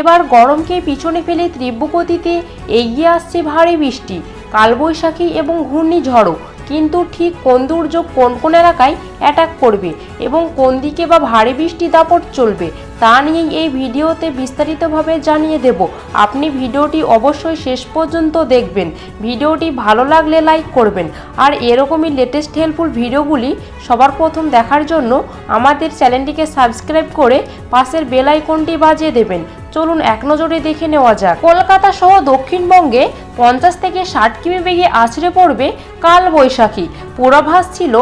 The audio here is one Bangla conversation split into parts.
এবার গরমকে পিছনে ফেলে তীব্র গতিতে এগিয়ে আসছে ভারী বৃষ্টি, কালবৈশাখী এবং ঘূর্ণিঝড়ও। কিন্তু ঠিক কোন দুর্যোগ কোন কোন এলাকায় অ্যাটাক করবে এবং কোন দিকে বা ভারী বৃষ্টি দাপট চলবে, তা নিয়েই এই ভিডিওতে বিস্তারিতভাবে জানিয়ে দেব। আপনি ভিডিওটি অবশ্যই শেষ পর্যন্ত দেখবেন। ভিডিওটি ভালো লাগলে লাইক করবেন। আর এরকমই লেটেস্ট হেল্পফুল ভিডিওগুলি সবার প্রথম দেখার জন্য আমাদের চ্যানেলটিকে সাবস্ক্রাইব করে পাশের বেল আইকনটি বাজিয়ে দেবেন। চলুন এক নজরে দেখে নেওয়া যাক। কলকাতা সহ দক্ষিণবঙ্গে পঞ্চাশ থেকে ষাট কিমি বেগে আছড়ে পড়বে কাল বৈশাখী পূর্বাভাস ছিল,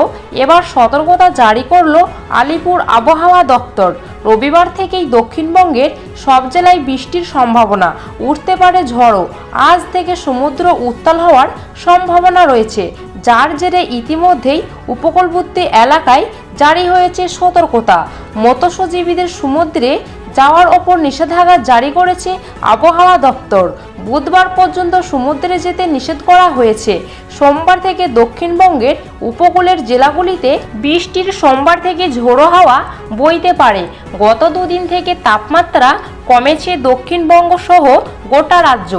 এবার সতর্কতা জারি করল আলিপুর আবহাওয়া দপ্তর। রবিবার থেকেই দক্ষিণবঙ্গের সব জেলায় বৃষ্টির সম্ভাবনা। উঠতে পারে ঝড়ও আজ থেকে সমুদ্র উত্তাল হওয়ার সম্ভাবনা রয়েছে। যার জেরে ইতিমধ্যেই উপকূলবর্তী এলাকায় জারি হয়েছে সতর্কতা। মৎস্যজীবীদের সমুদ্রে যাওয়ার ওপর নিষেধাজ্ঞা জারি করেছে আবহাওয়া দপ্তর। বুধবার পর্যন্ত সমুদ্রে যেতে নিষেধ করা হয়েছে। সোমবার থেকে দক্ষিণবঙ্গের উপকূলের জেলাগুলিতে বৃষ্টির সোমবার থেকে ঝোড়ো হাওয়া বইতে পারে। গত দুদিন থেকে তাপমাত্রা কমেছে দক্ষিণবঙ্গ সহ গোটা রাজ্য।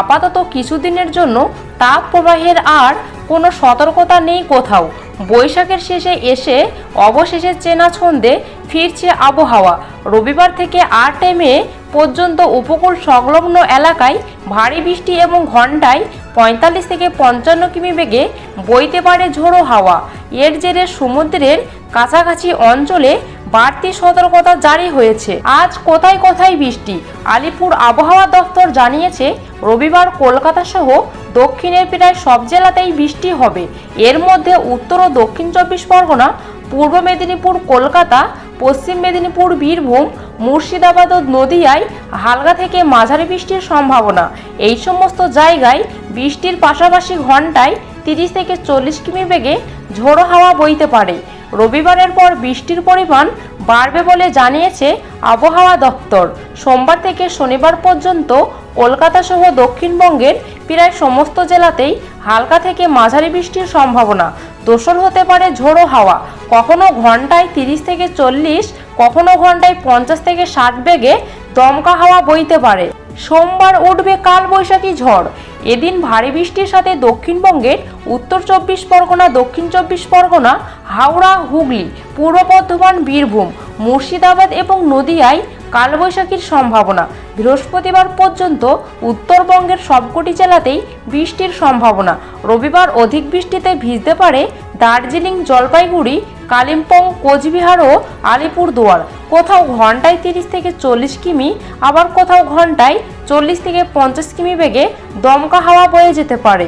আপাতত কিছুদিনের জন্য তাপ প্রবাহের আর কোনো সতর্কতা নেই কোথাও। বৈশাখের শেষে এসে অবশেষে চেনা ছন্দে ফিরছে আবহাওয়া। রবিবার থেকে আট মে পর্যন্ত উপকূল সংলগ্ন এলাকায় ভারী বৃষ্টি এবং ঘন্টায় পঁয়তাল্লিশ থেকে পঞ্চান্ন কিমি বেগে বইতে পারে ঝোড়ো হাওয়া। এর জেরে সমুদ্রের কাছাকাছি অঞ্চলে বাড়তি সতর্কতা জারি হয়েছে। আজ কোথায় কোথায় বৃষ্টি? আলিপুর আবহাওয়া দফতর জানিয়েছে, রবিবার কলকাতা সহ দক্ষিণের প্রায় সব জেলাতেই বৃষ্টি হবে। এর মধ্যে উত্তর ও দক্ষিণ চব্বিশ পরগনা, পূর্ব মেদিনীপুর, কলকাতা, পশ্চিম মেদিনীপুর, বীরভূম, মুর্শিদাবাদ ও নদিয়ায় হালকা থেকে মাঝারি বৃষ্টির সম্ভাবনা। এই সমস্ত জায়গায় বৃষ্টির পাশাপাশি ঘন্টায় তিরিশ থেকে চল্লিশ কিমি বেগে ঝোড়ো হাওয়া বইতে পারে। রবিবারের পর বৃষ্টির পরিমাণ বাড়বে বলে জানিয়েছে আবহাওয়া দপ্তর। সোমবার থেকে শনিবার পর্যন্ত কলকাতা সহ দক্ষিণবঙ্গের প্রায় সমস্ত জেলাতেই হালকা থেকে মাঝারি বৃষ্টির সম্ভাবনা। দোসর হতে পারে ঝোড়ো হাওয়া। কখনো ঘন্টায় তিরিশ থেকে চল্লিশ, কখনো ঘন্টায় পঞ্চাশ থেকে ষাট বেগে দমকা হাওয়া বইতে পারে। সোমবার উঠবে কালবৈশাখী ঝড়। এদিন ভারী বৃষ্টির সাথে দক্ষিণবঙ্গের উত্তর চব্বিশ পরগনা, দক্ষিণ চব্বিশ পরগনা, হাওড়া, হুগলি, পূর্ব বর্ধমান, বীরভূম, মুর্শিদাবাদ এবং নদিয়ায় কালবৈশাখীর সম্ভাবনা। বৃহস্পতিবার পর্যন্ত উত্তরবঙ্গের সবকটি জেলাতেই বৃষ্টির সম্ভাবনা। রবিবার অধিক বৃষ্টিতে ভিজতে পারে দার্জিলিং, জলপাইগুড়ি কালিম্পং, কোচবিহার ও আলিপুরদুয়ার। কোথাও ঘন্টায় তিরিশ থেকে চল্লিশ কিমি, আবার কোথাও ঘন্টায় চল্লিশ থেকে পঞ্চাশ কিমি বেগে দমকা হাওয়া বয়ে যেতে পারে।